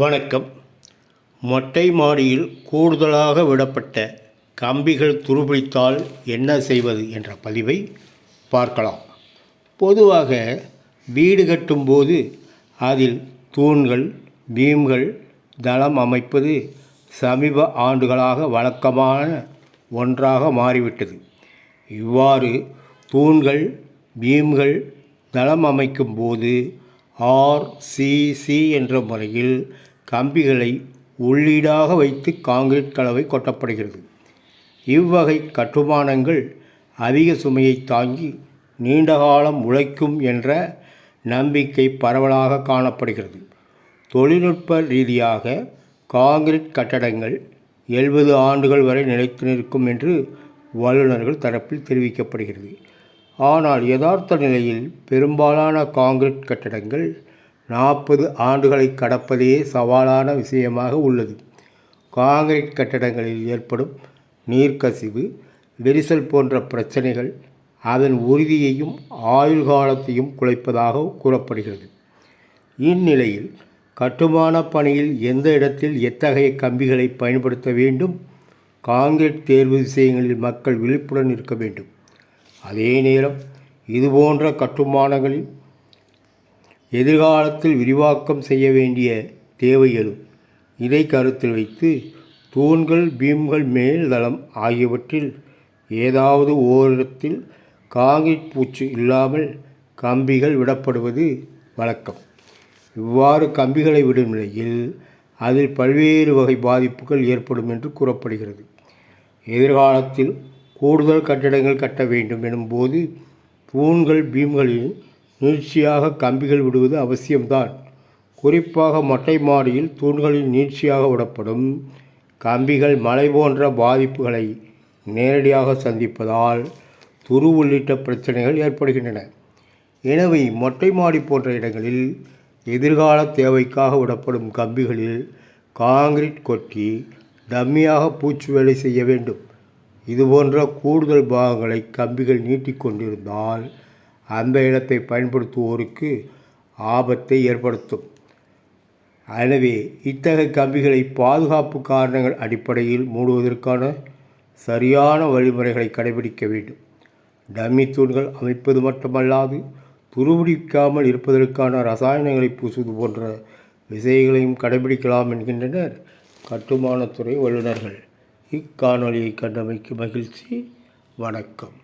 வணக்கம். மொட்டை மாடியில் கூடுதலாக விடப்பட்ட கம்பிகள் துருபிடித்தால் என்ன செய்வது என்ற பதிவை பார்க்கலாம். பொதுவாக வீடு கட்டும்போது அதில் தூண்கள் பீம்கள் தளம் அமைப்பது சமீப ஆண்டுகளாக வழக்கமான ஒன்றாக மாறிவிட்டது. இவ்வாறு தூண்கள் பீம்கள் தளம் அமைக்கும் போது ஆர்சிசி என்ற முறையில் கம்பிகளை உள்ளீடாக வைத்து காங்கிரீட் கலவை கொட்டப்படுகிறது. இவ்வகை கட்டுமானங்கள் அதிக சுமையை தாங்கி நீண்ட காலம் உழைக்கும் என்ற நம்பிக்கை பரவலாக காணப்படுகிறது. தொழில்நுட்ப ரீதியாக காங்கிரீட் கட்டடங்கள் எழுபது ஆண்டுகள் வரை நிலைத்து நிற்கும் என்று வல்லுநர்கள் தரப்பில் தெரிவிக்கப்படுகிறது. ஆனால் யதார்த்த நிலையில் பெரும்பாலான காங்கிரீட் கட்டடங்கள் நாற்பது ஆண்டுகளை கடப்பதே சவாலான விஷயமாக உள்ளது. காங்கிரீட் கட்டடங்களில் ஏற்படும் நீர்க்கசிவு விரிசல் போன்ற பிரச்சனைகள் அதன் உறுதியையும் ஆயுள் காலத்தையும் குலைப்பதாக கூறப்படுகிறது. இந்நிலையில் கட்டுமான பணியில் எந்த இடத்தில் எத்தகைய கம்பிகளை பயன்படுத்த வேண்டும்? காங்கிரீட் தேர்வு விஷயங்களில் மக்கள் விழிப்புடன் இருக்க வேண்டும். அதே நேரம் இதுபோன்ற கட்டுமானங்களில் எதிர்காலத்தில் விரிவாக்கம் செய்ய வேண்டிய தேவை எழும் இதை கருத்தில் வைத்து தூண்கள் பீம்கள் மேல் தளம் ஆகியவற்றில் ஏதாவது ஓரிடத்தில் காங்கிரீட் பூச்சு இல்லாமல் கம்பிகள் விடப்படுவது வழக்கம். இவ்வாறு கம்பிகளை விடும் நிலையில் அதில் பல்வேறு வகை பாதிப்புகள் ஏற்படும் என்று கூறப்படுகிறது. எதிர்காலத்தில் கூடுதல் கட்டிடங்கள் கட்ட வேண்டும் எனும்போது தூண்கள் பீம்களில் நீட்சியாக கம்பிகள் விடுவது அவசியம்தான். குறிப்பாக மொட்டை மாடியில் தூண்களில் நீட்சியாக விடப்படும் கம்பிகள் மழை போன்ற பாதிப்புகளை நேரடியாக சந்திப்பதால் துரு உள்ளிட்ட பிரச்சனைகள் ஏற்படுகின்றன. எனவே மொட்டை மாடி போன்ற இடங்களில் எதிர்கால தேவைக்காக விடப்படும் கம்பிகளில் காங்கிரீட் கொட்டி டம்மியாக பூச்சு வேலை செய்ய வேண்டும். இதுபோன்ற கூடுதல் பாகங்களை கம்பிகள் நீட்டிக்கொண்டிருந்தால் அந்த இடத்தை பயன்படுத்துவோருக்கு ஆபத்தை ஏற்படுத்தும். எனவே இத்தகைய கம்பிகளை பாதுகாப்பு காரணங்கள் அடிப்படையில் மூடுவதற்கான சரியான வழிமுறைகளை கடைபிடிக்க வேண்டும். டம்மி தூண்கள் அமைப்பது மட்டுமல்லாது துருபிடிக்காமல் இருப்பதற்கான ரசாயனங்களை பூசுவது போன்ற விஷயங்களையும் கடைபிடிக்கலாம் என்கின்றனர் கட்டுமானத்துறை வல்லுநர்கள். இக்காணொலியை கண்டமைக்கு மகிழ்ச்சி. வணக்கம்.